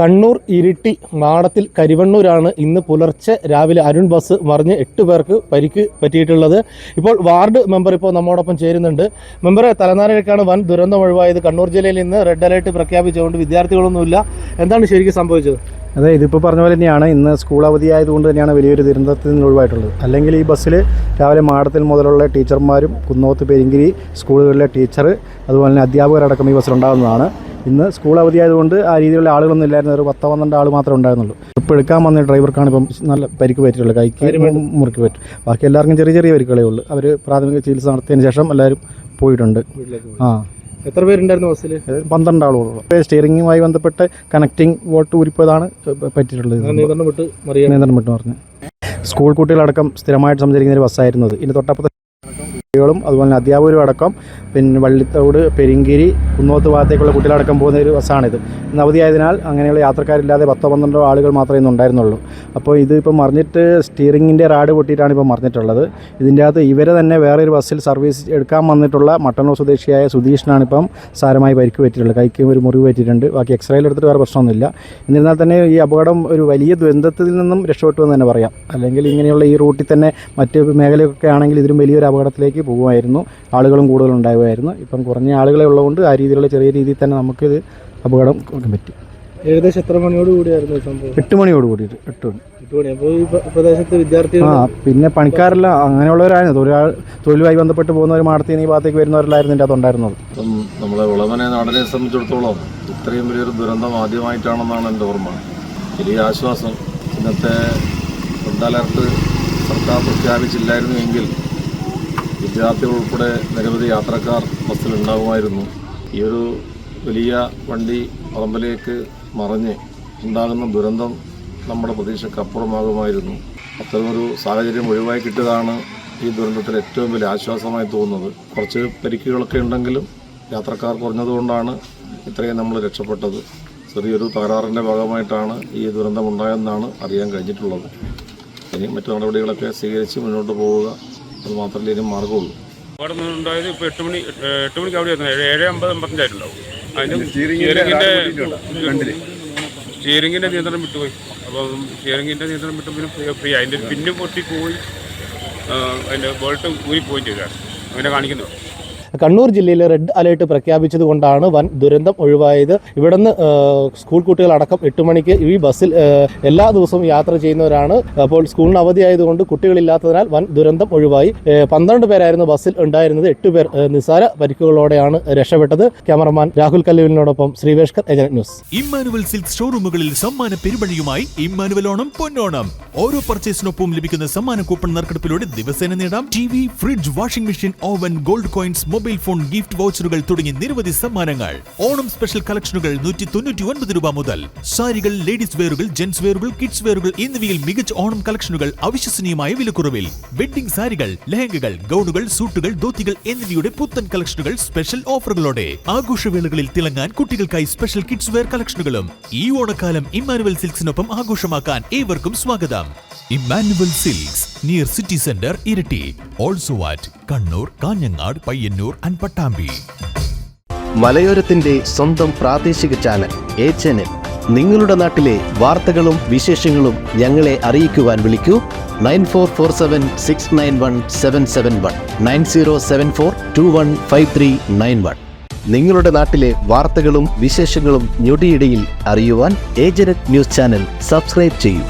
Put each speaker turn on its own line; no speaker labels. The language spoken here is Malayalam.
കണ്ണൂർ ഇരിട്ടി മാടത്തിൽ കരിവണ്ണൂരാണ് ഇന്ന് പുലർച്ചെ രാവിലെ അരുൺ ബസ് മറിഞ്ഞ് എട്ട് പേർക്ക് പരിക്ക് പറ്റിയിട്ടുള്ളത്. ഇപ്പോൾ വാർഡ് മെമ്പർ ഇപ്പോൾ നമ്മോടൊപ്പം ചേരുന്നുണ്ട്. മെമ്പറെ തലനാരിഴക്കാണ് വൻ ദുരന്തം ഒഴിവായത്. കണ്ണൂർ ജില്ലയിൽ ഇന്ന് റെഡ് അലേർട്ട് പ്രഖ്യാപിച്ചുകൊണ്ട് വിദ്യാർത്ഥികളൊന്നുമില്ല. എന്താണ് ശരിക്കും സംഭവിച്ചത്?
അതെ ഇതിപ്പോൾ പറഞ്ഞ പോലെ തന്നെയാണ്. ഇന്ന് സ്കൂൾ അവധിയായതുകൊണ്ട് തന്നെയാണ് വലിയൊരു ദുരന്തത്തിൽ നിന്ന് ഒഴിവായിട്ടുള്ളത്. അല്ലെങ്കിൽ ഈ ബസ്സിൽ രാവിലെ മാടത്തിൽ മുതലുള്ള ടീച്ചർമാരും കുന്നോത്ത് പെരിങ്കിരി സ്കൂളുകളിലെ ടീച്ചർ അതുപോലെ തന്നെ അധ്യാപകരടക്കം ഈ ബസ്സിലുണ്ടാകുന്നതാണ്. ഇന്ന് സ്കൂൾ അവധിയായതുകൊണ്ട് ആ രീതിയിലുള്ള ആളുകളൊന്നും ഇല്ലായിരുന്നു. ഒരു പത്തോ പന്ത്രണ്ട് ആൾ മാത്രമേ ഉണ്ടായിരുന്നുള്ളൂ. ഇപ്പോൾ എടുക്കാൻ വന്ന ഡ്രൈവർക്കാണ് ഇപ്പം നല്ല പരിക്ക് പറ്റിയിട്ടുള്ളത്. കൈക്ക് മുറുക്ക് പറ്റും. ബാക്കി എല്ലാവർക്കും ചെറിയ ചെറിയ പരിക്കുകളേ ഉള്ളൂ. അവർ പ്രാഥമിക ചികിത്സ നടത്തിയതിന് ശേഷം എല്ലാവരും പോയിട്ടുണ്ട്. ആ.
എത്ര പേരുണ്ടായിരുന്നു ബസ്സിൽ?
പന്ത്രണ്ട് ആളുകളുള്ളൂ സ്റ്റിയറിംഗുമായി ബന്ധപ്പെട്ട് കണക്റ്റിംഗ് വോട്ട് ഊരിപ്പോയതാണ് പറ്റിയിട്ടുള്ളത്.
നിയന്ത്രണം വിട്ട്
നിയന്ത്രണം വിട്ട് പറഞ്ഞു സ്കൂൾ കുട്ടികളടക്കം സ്ഥിരമായിട്ട് സഞ്ചരിക്കുന്ന ഒരു ബസ്സായിരുന്നു ഇത് ഇനി തൊട്ടപ്പുറത്തെ കുട്ടികളും അതുപോലെ തന്നെ അധ്യാപകരും അടക്കം പിന്നെ വള്ളിത്തോട് പെരിങ്കിരി കുന്നോത്ത് ഭാഗത്തേക്കുള്ള കുട്ടികളടക്കം പോകുന്ന ഒരു ബസ്സാണിത്. ഇന്ന് അവധിയായതിനാൽ അങ്ങനെയുള്ള യാത്രക്കാരില്ലാതെ പത്തോ പന്ത്രണ്ടോ ആളുകൾ മാത്രമേ ഇന്ന് ഉണ്ടായിരുന്നുള്ളൂ. അപ്പോൾ ഇത് ഇപ്പോൾ മറിഞ്ഞിട്ട് സ്റ്റിയറിങ്ങിന്റെ റാഡ് പൊട്ടിയിട്ടാണ് ഇപ്പോൾ മറിഞ്ഞിട്ടുള്ളത്. ഇതിന്റെ അകത്ത് ഇവരെ തന്നെ വേറൊരു ബസ്സിൽ സർവീസ് എടുക്കാൻ വന്നിട്ടുള്ള മട്ടന്നൂർ സ്വദേശിയായ സുധീഷിനാണ് ഇപ്പം സാരമായി പരിക്ക് പറ്റിയിട്ടുള്ളത്. കൈക്ക് ഒരു മുറിവ് പറ്റിയിട്ടുണ്ട്. ബാക്കി എക്സ്റേയിൽ എടുത്തിട്ട് വേറെ പ്രശ്നമൊന്നുമില്ല. എന്നിരുന്നാൽ തന്നെ ഈ അപകടം ഒരു വലിയ ദുരന്തത്തിൽ നിന്നും രക്ഷപ്പെട്ടു എന്ന് തന്നെ പറയാം. അല്ലെങ്കിൽ ഇങ്ങനെയുള്ള ഈ റൂട്ടിൽ തന്നെ മറ്റ് മേഖലയൊക്കെ ആണെങ്കിൽ ഇതിലും വലിയൊരു അപകടത്തിലേക്ക് പോകുമായിരുന്നു. ആളുകളും കൂടുതൽ ഉണ്ടാകുമായിരുന്നു ഇപ്പം കുറഞ്ഞ ആളുകളെ ഉള്ളതുകൊണ്ട് ആ രീതിയിലുള്ള ചെറിയ രീതിയിൽ തന്നെ നമുക്കിത് അപകടം കൊടുക്കാൻ പറ്റി.
ഏകദേശം എത്ര മണിയോട് കൂടിയായിരുന്നു സംഭവം?
എട്ട് മണിയോട് കൂടിയിട്ട് എട്ട് മണി.
എട്ട് മണി. അപ്പോൾ ഈ പ്ര- പ്രദേശത്ത് വിദ്യാർത്ഥികൾ
ആ പിന്നെ പണിക്കാരല്ല അങ്ങനെയുള്ളവരായിരുന്നു. തൊഴിലാൾ തൊഴിലുമായി ബന്ധപ്പെട്ട് പോകുന്നവർ മാടത്തിൽ നിന്ന് ഈ ഭാഗത്തേക്ക് വരുന്നവരല്ലായിരുന്നു ഇതിന്റെ അതുണ്ടായിരുന്നത്
ഇപ്പം നമ്മളെ വിളവനെ നാടിനെ സംബന്ധിച്ചിടത്തോളം ഇത്രയും വലിയൊരു ദുരന്തം ആദ്യമായിട്ടാണെന്നാണ് എന്റെ ഓർമ്മ. വലിയ ആശ്വാസം. ഇന്നത്തെ റെഡ് അലർട്ട് സർക്കാർ പ്രഖ്യാപിച്ചില്ലായിരുന്നു എങ്കിൽ വിദ്യാർത്ഥികൾ ഉൾപ്പെടെ നിരവധി യാത്രക്കാർ ബസ്സിലുണ്ടാകുമായിരുന്നു ഈ ഒരു വലിയ വണ്ടി പറമ്പിലേക്ക് മറിഞ്ഞ് ഉണ്ടാകുന്ന ദുരന്തം നമ്മുടെ പ്രതീക്ഷക്കപ്പുറമാകുമായിരുന്നു. അത്തരമൊരു സാഹചര്യം ഒഴിവായി കിട്ടിയതാണ് ഈ ദുരന്തത്തിൽ ഏറ്റവും വലിയ ആശ്വാസമായി തോന്നുന്നത്. കുറച്ച് പരിക്കുകളൊക്കെ ഉണ്ടെങ്കിലും യാത്രക്കാർ കുറഞ്ഞതുകൊണ്ടാണ് ഇത്രയും നമ്മൾ രക്ഷപ്പെട്ടത്. ചെറിയൊരു തകരാറിന്റെ ഭാഗമായിട്ടാണ് ഈ ദുരന്തം ഉണ്ടായതെന്നാണ് അറിയാൻ കഴിഞ്ഞിട്ടുള്ളത്. ഇനി മറ്റു നടപടികളൊക്കെ സ്വീകരിച്ച് മുന്നോട്ട് പോവുക. അത് മാത്രമല്ലേ ഇതിന് മാർഗമുള്ളൂ.
അവിടെ നിന്നുണ്ടായത് ഇപ്പോൾ എട്ട് മണി എട്ട് മണിക്ക് അവിടെ ആയിരുന്നു. ഏഴ് അമ്പത് അമ്പത്തഞ്ചായിട്ടുണ്ടാവും അതിന് നിയന്ത്രണം വിട്ടുപോയി. അപ്പം സ്റ്റിയറിംഗിന്റെ നിയന്ത്രണം വിട്ടു പിന്നെ ഫ്രീ- അതിന്റെ പിന്നും പൊട്ടി പോയി അതിന്റെ ബോൾട്ട് ഊരി പോയി ചെയ്താണ് അങ്ങനെ കാണിക്കുന്നു
കണ്ണൂർ ജില്ലയിൽ റെഡ് അലേർട്ട് പ്രഖ്യാപിച്ചതുകൊണ്ടാണ് വൻ ദുരന്തം ഒഴിവായത്. ഇവിടുന്ന് സ്കൂൾ കുട്ടികളടക്കം എട്ട് മണിക്ക് ഈ ബസ്സിൽ എല്ലാ ദിവസവും യാത്ര ചെയ്യുന്നവരാണ്. അപ്പോൾ സ്കൂളിന് അവധിയായതുകൊണ്ട് കുട്ടികളില്ലാത്തതിനാൽ വൻ ദുരന്തം ഒഴിവായി. പന്ത്രണ്ട് പേരായിരുന്നു ബസ്സിൽ ഉണ്ടായിരുന്നത്. എട്ട് പേർ നിസാര പരിക്കുകളോടെയാണ് രക്ഷപ്പെട്ടത്. ക്യാമറമാൻ രാഹുൽ കല്ലുവിനോടൊപ്പം ശ്രീവേഷ്കർ ഏജന്റ് ന്യൂസ്.
ഇമ്മാനുവൽ സിൽക്ക് ഷോറൂമുകളിൽ സമ്മാന പെരുമഴിയുമായി ഇമ്മാനുവൽ ഓണം പൊന്നോണം. ഓരോ പർച്ചേസിനൊപ്പം ലഭിക്കുന്ന സമ്മാന കൂപ്പൺ നറുക്കെടുപ്പിലൂടെ ദിവസേന നേടാം. T fridge washing machine oven gold coins mobile phone gift വൗച്ചറുകൾ തുടങ്ങി നിരവധി സമ്മാനങ്ങൾ. ഓണം സ്പെഷ്യൽ കളക്ഷനുകൾ നൂറ്റി തൊണ്ണൂറ്റി ഒൻപത് രൂപ മുതൽ. സാരികൾ ലേഡീസ് വെയറുകൾ ജെന്റ്സ് വെയറുകൾ കിഡ്സ് വെയറുകൾ എന്നിവയിൽ മികച്ച ഓണം കളക്ഷനുകൾ അവിശ്വസനീയമായ വിലക്കുറവിൽ. വെഡ്ഡിംഗ് സാരികൾ ലഹങ്കകൾ ഗൗണുകൾ സൂട്ടുകൾ ധോത്തികൾ എന്നിവയുടെ പുത്തൻ കളക്ഷനുകൾ സ്പെഷ്യൽ ഓഫറുകളോടെ. ആഘോഷവേളകളിൽ തിളങ്ങാൻ കുട്ടികൾക്കായി സ്പെഷ്യൽ കിഡ്സ് വെയർ കളക്ഷനുകളും ഈ ഓണക്കാലം ഇമ്മാനുവൽ സിൽക്സിനൊപ്പം ആഘോഷമാക്കാൻ ഏവർക്കും സ്വാഗതം. Emmanuel silks near city centre Iritty also at Kannur Kanhangad Payyanur and Pattambi
മലയോരത്തിന്റെ സ്വന്തം പ്രാദേശിക ചാനൽ എ ചാനൽ നിങ്ങളുടെ നാട്ടിലെ വാർത്തകളും വിശേഷങ്ങളും ഞങ്ങളെ അറിയിക്കുവാൻ വിളിക്കൂ. Nine four four seven six nine one seven seven one. Nine zero seven four two one five three nine one. നിങ്ങളുടെ നാട്ടിലെ വാർത്തകളും വിശേഷങ്ങളും ഞൊടിയിടയിൽ അറിയുവാൻ ഏജനറ്റ് ന്യൂസ് ചാനൽ സബ്സ്ക്രൈബ് ചെയ്യൂ.